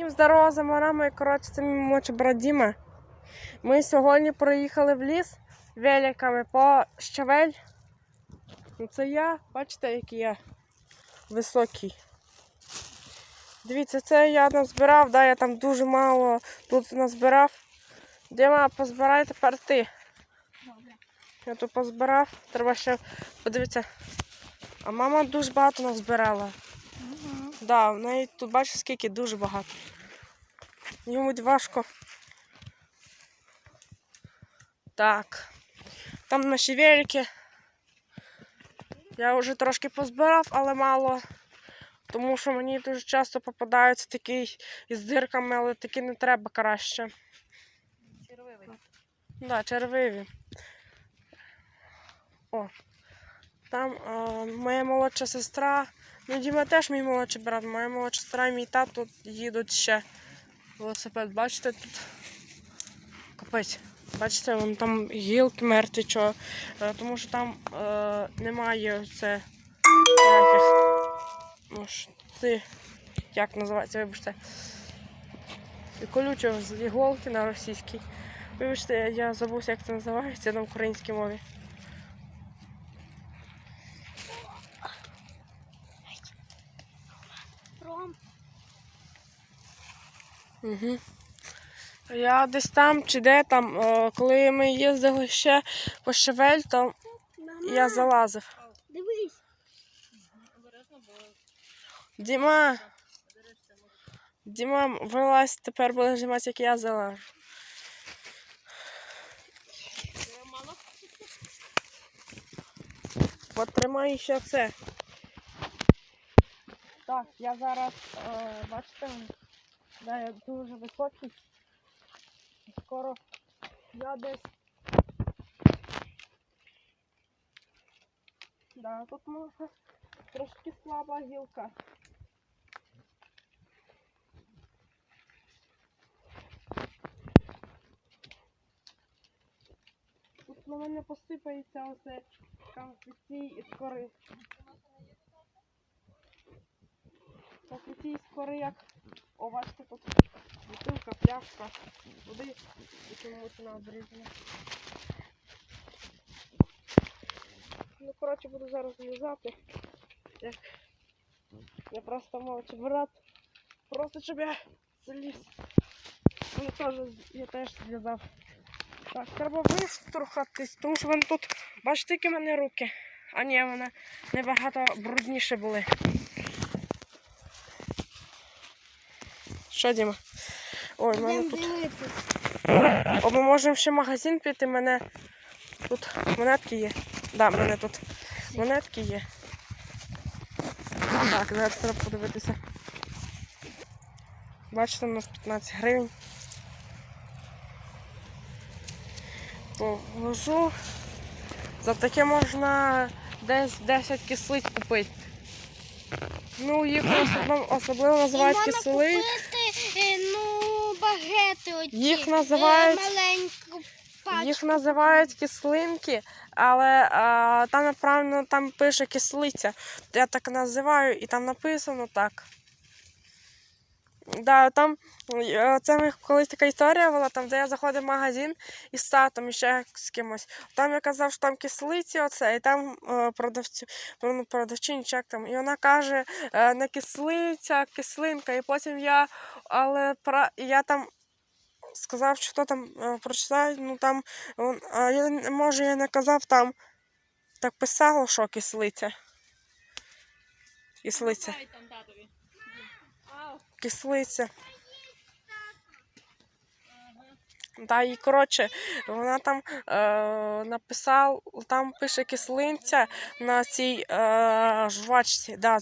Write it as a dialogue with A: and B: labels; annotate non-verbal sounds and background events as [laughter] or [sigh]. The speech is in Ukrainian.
A: Всім здорово, за морами. Коротше, це мій молодший брат Діма. Ми сьогодні проїхали в ліс великами по щавель. Ну, Це я, бачите, який я високий. Дивіться, це я назбирав, да, я там дуже мало тут назбирав. Діма, позбирай тепер ти. Я тут позбирав, треба ще подивитися. А мама дуже багато назбирала. Да, в неї тут бачиш скільки дуже багато. Йому важко. Так. Там наші велики. Я вже трошки позбирав, але мало. Тому що мені дуже часто попадаються такі із дирками, але такі не треба краще.
B: Червивий.
A: Да, червиві. О. Там е, моя молодша сестра. Ну, Діма теж мій молодший брат. Моя молодша сестра і мій тато їдуть ще. Велосипед, бачите тут? Капець. Бачите, вон там гілки мертві, чого. Е, тому що там е, немає це. Ніяких. Ну, як називається, вибачте. І Колючого з іголки на російській. Вибачте, я забувся, як це називається на українській мові. Угу. Я десь там чи де там, е, коли ми їздили ще по Шевель, то я залазив.
B: Дивись.
A: Діма, Діма, вилазь, тепер будеш знімати, як я залажу. Потримай ще це. Так, я зараз, е, бачите, да, я дуже високий. Скоро я десь. Да, тут може трошки слаба гілка. Тут на мене посипається оце конфеті із кори. Конфеті із кори як. О, бачите, тут бутилка, пляшка, води чомусь вона обрізана. Ну, коротше, буду зараз в'язати. Як я просто молодший брат. Просто щоб я заліз. Я теж, я теж зв'язав. Так, треба виструхатись, тому що вони тут, бачите, які в мене руки. А ні, вони набагато брудніше були. Що, Діма? Ой, в мене тут. О, ми можемо ще в магазин піти, мене тут монетки є. Да, в мене тут монетки є. Так, зараз треба подивитися. Бачите, у нас 15 гривень. Положу. За таке можна десь 10 кислиць купити. Ну, їх [clears throat] особливо, особливо називають кислиць.
B: Ну, багети оті.
A: Їх називають-
B: е, Маленьку пачку.
A: Їх називають кислинки, але а, там направлено там пише кислиця. Я так називаю, і там написано так. Да, там е, це колись така історія була, там, де я заходив в магазин із татом і ще з кимось. Там я казав, що там кислиці, оце, і там е, продавцю, ну, продавчиня, чи там, і вона каже, не кислиця, кислинка. І потім я, але я там сказав, що хто там е, прочитає, ну там, он, а я, може, я не казав там, так писало, що кислиця. Кислиця. Кислиця. Да, і коротше, вона там е, написала, там пише кислинця на цій е, жвачці. Да,